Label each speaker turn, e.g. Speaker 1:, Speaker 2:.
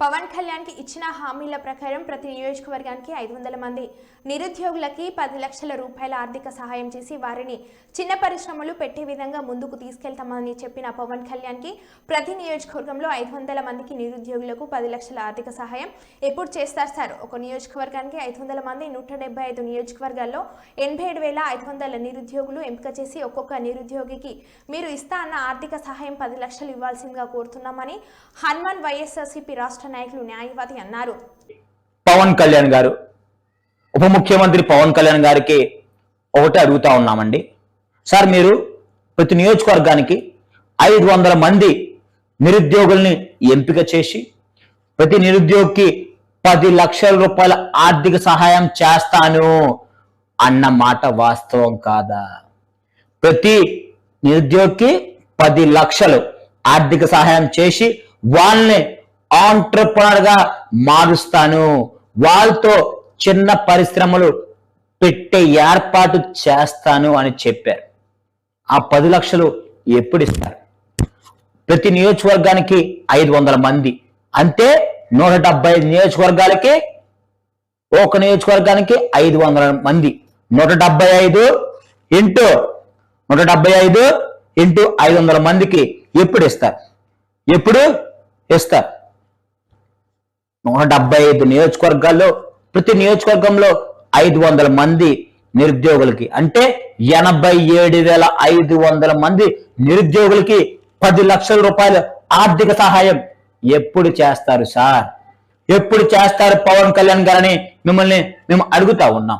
Speaker 1: పవన్ కళ్యాణ్కి ఇచ్చిన హామీల ప్రకారం ప్రతి నియోజకవర్గానికి ఐదు వందల మంది నిరుద్యోగులకి పది లక్షల రూపాయల ఆర్థిక సహాయం చేసి వారిని చిన్న పరిశ్రమలు పెట్టే విధంగా ముందుకు తీసుకెళ్తామని చెప్పిన పవన్ కళ్యాణ్కి ప్రతి నియోజకవర్గంలో ఐదు వందల మందికి నిరుద్యోగులకు పది లక్షల ఆర్థిక సహాయం ఎప్పుడు చేస్తారు సార్? ఒక నియోజకవర్గానికి ఐదు వందల మంది నూట డెబ్బై ఐదు నియోజకవర్గాల్లో ఎనభై ఏడు వేల ఐదు వందల నిరుద్యోగులు ఎంపిక చేసి ఒక్కొక్క నిరుద్యోగికి మీరు ఇస్తా అన్న ఆర్థిక సహాయం పది లక్షలు ఇవ్వాల్సిందిగా కోరుతున్నామని హనుమాన్ వైఎస్ఆర్సీపీ రాష్ట్ర నాయకులు న్యాయవాది అన్నారు.
Speaker 2: పవన్ కళ్యాణ్ గారు ఉప ముఖ్యమంత్రి పవన్ కళ్యాణ్ గారికి ఒకటే అడుగుతా ఉన్నామండి. సార్ మీరు ప్రతి నియోజకవర్గానికి ఐదు వందల మంది నిరుద్యోగుల్ని ఎంపిక చేసి ప్రతి నిరుద్యోగికి పది లక్షల రూపాయల ఆర్థిక సహాయం చేస్తాను అన్న మాట వాస్తవం కాదా? ప్రతి నిరుద్యోగికి పది లక్షలు ఆర్థిక సహాయం చేసి వాళ్ళని ఆంటర్ప్రనర్గా మారుస్తాను. వాళ్ళతో చిన్న పరిశ్రమలు పెట్టే ఏర్పాటు చేస్తాను అని చెప్పారు. ఆ పది లక్షలు ఎప్పుడు ఇస్తారు? ప్రతి నియోజకవర్గానికి ఐదు వందల మంది. అంటే నూట డెబ్బై ఐదు నియోజకవర్గాలకి ఒక నియోజకవర్గానికి ఐదు వందల మంది. నూట డెబ్బై ఐదు ఇంటూ నూట డెబ్బై ఐదు ఇంటూ ఐదు వందల మందికి ఎప్పుడు ఇస్తారు? ఎప్పుడు ఇస్తారు? నూట డెబ్బై ఐదు నియోజకవర్గాల్లో ప్రతి నియోజకవర్గంలో ఐదు వందల మంది నిరుద్యోగులకి అంటే ఎనభై ఏడు వేల ఐదు వందల మంది నిరుద్యోగులకి పది లక్షల రూపాయల ఆర్థిక సహాయం ఎప్పుడు చేస్తారు సార్? ఎప్పుడు చేస్తారు పవన్ కళ్యాణ్ గారని మిమ్మల్ని మేము అడుగుతా ఉన్నాం.